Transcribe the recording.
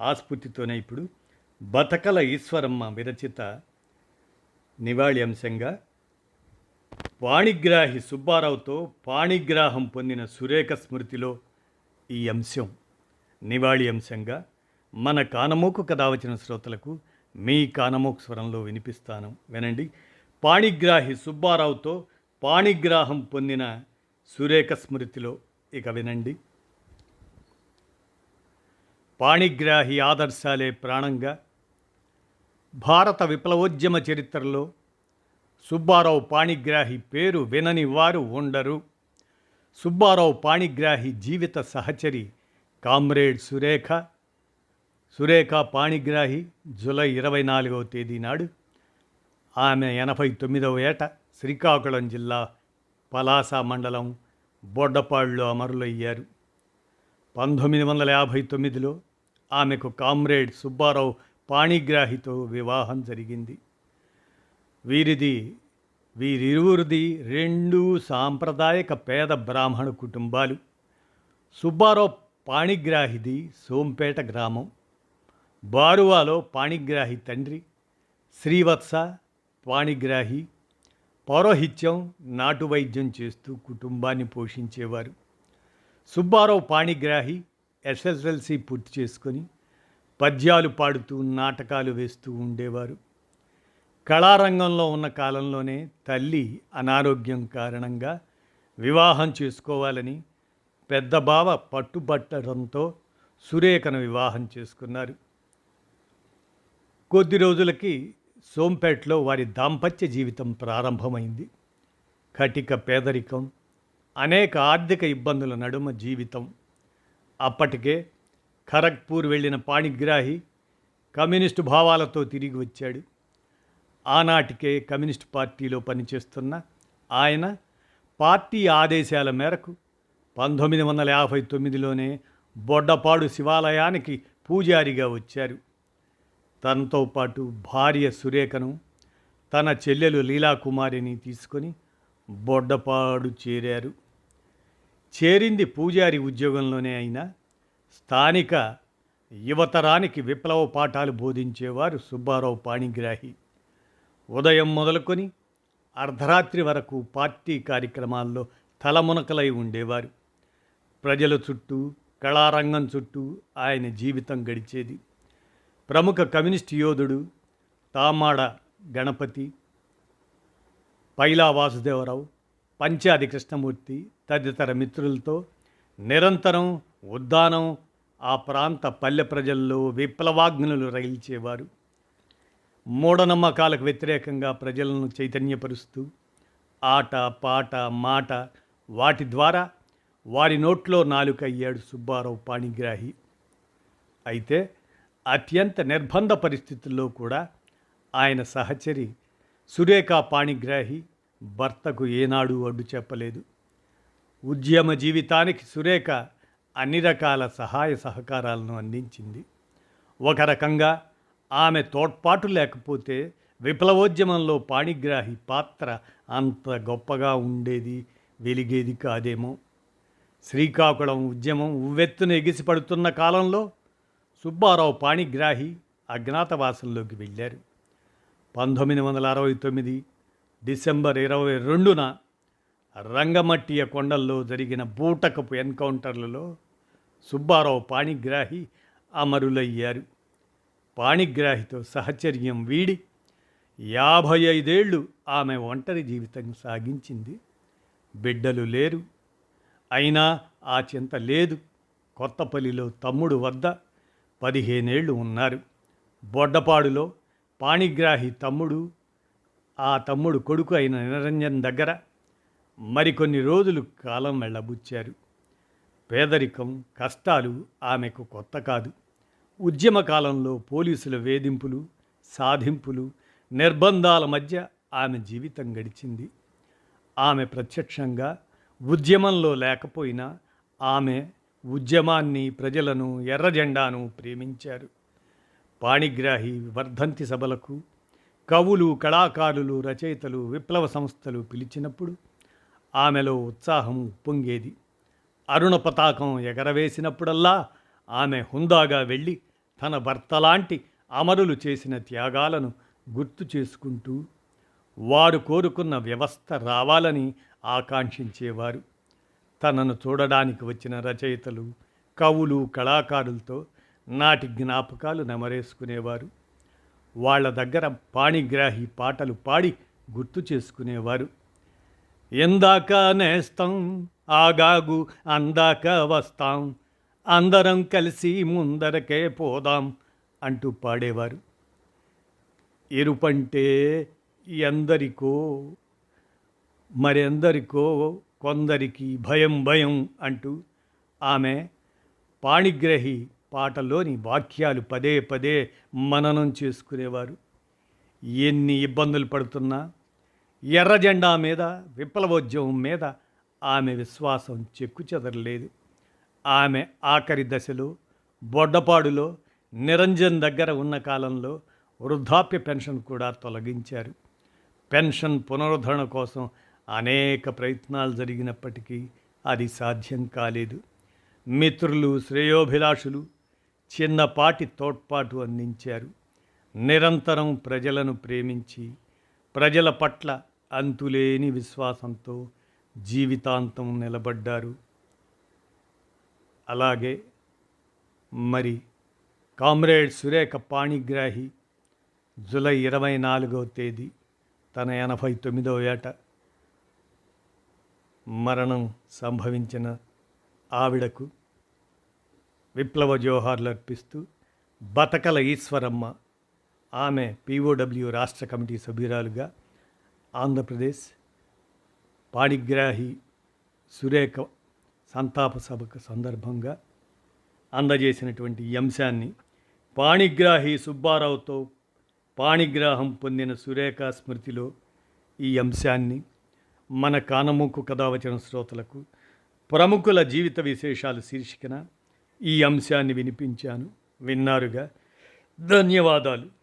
ఆస్ఫూర్తితోనే ఇప్పుడు బతకల ఈశ్వరమ్మ విరచిత నివాళి అంశంగా పాణిగ్రాహి సుబ్బారావుతో పాణిగ్రాహం పొందిన సురేఖ స్మృతిలో ఈ అంశం. నివాళి అంశంగా మన కానమోకు కథ వచ్చిన శ్రోతలకు మీ కానమోకు స్వరంలో వినిపిస్తాను. వినండి. పాణిగ్రాహి సుబ్బారావుతో పాణిగ్రాహం పొందిన సురేఖ స్మృతిలో ఇక వినండి. పాణిగ్రాహి ఆదర్శాలే ప్రాణంగా భారత విప్లవోద్యమ చరిత్రలో సుబ్బారావు పాణిగ్రాహి పేరు వినని వారు ఉండరు. సుబ్బారావు పాణిగ్రాహి జీవిత సహచరి కామ్రేడ్ సురేఖ. సురేఖ పాణిగ్రాహి జూలై ఇరవై నాలుగవ తేదీ నాడు ఆమె ఎనభై తొమ్మిదవ ఏట శ్రీకాకుళం జిల్లా పలాస మండలం బొడ్డపాడులో అమరులయ్యారు. పంతొమ్మిది వందల యాభై తొమ్మిదిలో ఆమెకు కామ్రేడ్ సుబ్బారావు పాణిగ్రాహితో వివాహం జరిగింది. వీరిది వీరిరువురిది రెండు సాంప్రదాయక పేద బ్రాహ్మణ కుటుంబాలు. సుబ్బారావు పాణిగ్రాహిది సోంపేట గ్రామం. బారువాలో పాణిగ్రాహి తండ్రి శ్రీవత్స పాణిగ్రాహి. పౌరోహిత్యం నాటు వైద్యం చేస్తూ కుటుంబాన్ని పోషించేవారు. సుబ్బారావు పాణిగ్రాహి ఎస్ఎస్ఎల్సి పూర్తి చేసుకొని పద్యాలు పాడుతూ నాటకాలు వేస్తూ ఉండేవారు. కళారంగంలో ఉన్న కాలంలోనే తల్లి అనారోగ్యం కారణంగా వివాహం చేసుకోవాలని పెద్ద బావ పట్టుబట్టడంతో సురేఖను వివాహం చేసుకున్నారు. కొద్ది రోజులకి సోంపేటలో వారి దాంపత్య జీవితం ప్రారంభమైంది. కటిక పేదరికం అనేక ఆర్థిక ఇబ్బందుల నడుమ జీవితం. అప్పటికే ఖరగ్పూర్ వెళ్ళిన పాణిగ్రాహి కమ్యూనిస్టు భావాలతో తిరిగి వచ్చాడు. ఆనాటికే కమ్యూనిస్ట్ పార్టీలో పనిచేస్తున్న ఆయన పార్టీ ఆదేశాల మేరకు పంతొమ్మిది వందల యాభై తొమ్మిదిలోనే బొడ్డపాడు శివాలయానికి పూజారిగా వచ్చారు. తనతో పాటు భార్య సురేఖను తన చెల్లెలు లీలాకుమారిని తీసుకొని బొడ్డపాడు చేరారు. చేరింది పూజారి ఉద్యోగంలోనే అయినా స్థానిక యువతరానికి విప్లవ పాఠాలు బోధించేవారు సుబ్బారావు పాణిగ్రాహి. ఉదయం మొదలుకొని అర్ధరాత్రి వరకు పార్టీ కార్యక్రమాల్లో తలమునకలై ఉండేవారు. ప్రజల చుట్టూ కళారంగం చుట్టూ ఆయన జీవితం గడిచేది. ప్రముఖ కమ్యూనిస్ట్ యోధుడు తామాడ గణపతి పైలా వాసుదేవరావు పంచాది కృష్ణమూర్తి తదితర మిత్రులతో నిరంతరం ఉద్దానం ఆ ప్రాంత పల్లె ప్రజల్లో విప్లవాగ్నులు రగిల్చేవారు. మూఢనమ్మకాలకు వ్యతిరేకంగా ప్రజలను చైతన్యపరుస్తూ ఆట పాట మాట వాటి ద్వారా వారి నోట్లో నాలుకయ్యాడు సుబ్బారావు పాణిగ్రాహి. అయితే అత్యంత నిర్బంధ పరిస్థితుల్లో కూడా ఆయన సహచరి సురేఖ పాణిగ్రాహి భర్తకు ఏనాడు అడ్డు చెప్పలేదు. ఉద్యమ జీవితానికి సురేఖ అన్ని రకాల సహాయ సహకారాలను అందించింది. ఒక రకంగా ఆమె తోడ్పాటు లేకపోతే విప్లవోద్యమంలో పాణిగ్రాహి పాత్ర అంత గొప్పగా ఉండేది వెలిగేది కాదేమో. శ్రీకాకుళం ఉద్యమం ఉవ్వెత్తున ఎగిసిపడుతున్న కాలంలో సుబ్బారావు పాణిగ్రాహి అజ్ఞాతవాసంలోకి వెళ్ళారు. పంతొమ్మిది వందల అరవై తొమ్మిది డిసెంబర్ ఇరవై రెండున రంగమట్టియ కొండల్లో జరిగిన బూటకపు ఎన్కౌంటర్లలో సుబ్బారావు పాణిగ్రాహి అమరులయ్యారు. పాణిగ్రాహితో సహచర్యం వీడి యాభై ఐదేళ్ళు ఆమె ఒంటరి జీవితం సాగించింది. బిడ్డలు లేరు. అయినా ఆ చింత లేదు. కొత్తపల్లిలో తమ్ముడు వద్ద పదిహేనేళ్ళు ఉన్నారు. బొడ్డపాడులో పాణిగ్రాహి తమ్ముడు ఆ తమ్ముడు కొడుకు అయిన నిరంజన్ దగ్గర మరికొన్ని రోజులు కాలం వెళ్ళబుచ్చారు. పేదరికం కష్టాలు ఆమెకు కొత్త కాదు. ఉద్యమ కాలంలో పోలీసుల వేధింపులు సాధింపులు నిర్బంధాల మధ్య ఆమె జీవితం గడిచింది. ఆమె ప్రత్యక్షంగా ఉద్యమంలో లేకపోయినా ఆమె ఉద్యమాన్ని ప్రజలను ఎర్రజెండాను ప్రేమించారు. పాణిగ్రాహి వర్ధంతి సభలకు కవులు కళాకారులు రచయితలు విప్లవ సంస్థలు పిలిచినప్పుడు ఆమెలో ఉత్సాహం ఉప్పొంగేది. అరుణ పతాకం ఎగరవేసినప్పుడల్లా ఆమె హుందాగా వెళ్ళి తన భర్తలాంటి అమరులు చేసిన త్యాగాలను గుర్తు చేసుకుంటూ వారు కోరుకున్న వ్యవస్థ రావాలని ఆకాంక్షించేవారు. తనను చూడడానికి వచ్చిన రచయితలు కవులు కళాకారులతో నాటి జ్ఞాపకాలు నెమరేసుకునేవారు. వాళ్ళ దగ్గర పాణిగ్రాహి పాటలు పాడి గుర్తు చేసుకునేవారు. ఎందాక నేస్తాం ఆగాగు అందాక వస్తాం అందరం కలిసి ముందరకే పోదాం అంటూ పాడేవారు. ఎరుపంటే ఎందరికో మరెందరికో కొందరికి భయం భయం అంటూ ఆమె పాణిగ్రహి పాటలోని వాక్యాలు పదే పదే మననం చేసుకునేవారు. ఎన్ని ఇబ్బందులు పడుతున్నా ఎర్ర జెండా మీద విప్లవోద్యమం మీద ఆమె విశ్వాసం చెక్కు చెదరలేదు. ఆమె ఆఖరి దశలో బొడ్డపాడులో నిరంజన్ దగ్గర ఉన్న కాలంలో వృద్ధాప్య పెన్షన్ కూడా తొలగించారు. పెన్షన్ పునరుద్ధరణ కోసం అనేక ప్రయత్నాలు జరిగినప్పటికీ అది సాధ్యం కాలేదు. మిత్రులు శ్రేయోభిలాషులు చిన్నపాటి తోడ్పాటు అందించారు. నిరంతరం ప్రజలను ప్రేమించి ప్రజల పట్ల అంతులేని విశ్వాసంతో జీవితాంతం నిలబడ్డారు. అలాగే మరి కామ్రేడ్ సురేఖ పాణిగ్రాహి జూలై ఇరవై నాలుగవ తేదీ తన ఎనభై తొమ్మిదవ ఏట మరణం సంభవించిన ఆవిడకు విప్లవ జోహార్లు అర్పిస్తూ బతకల ఈశ్వరమ్మ. ఆమె పిఓడబ్ల్యూ రాష్ట్ర కమిటీ సభ్యురాలుగా ఆంధ్రప్రదేశ్ పాడిగ్రాహి సురేఖ సంతాప సభకు సందర్భంగా అందజేసినటువంటి ఈ అంశాన్ని పాణిగ్రాహి సుబ్బారావుతో పాణిగ్రాహం పొందిన సురేఖ స్మృతిలో ఈ అంశాన్ని మన కానమూకు కథావచన శ్రోతలకు ప్రముఖుల జీవిత విశేషాలు శీర్షికన ఈ అంశాన్ని వినిపించాను. విన్నారుగా? ధన్యవాదాలు.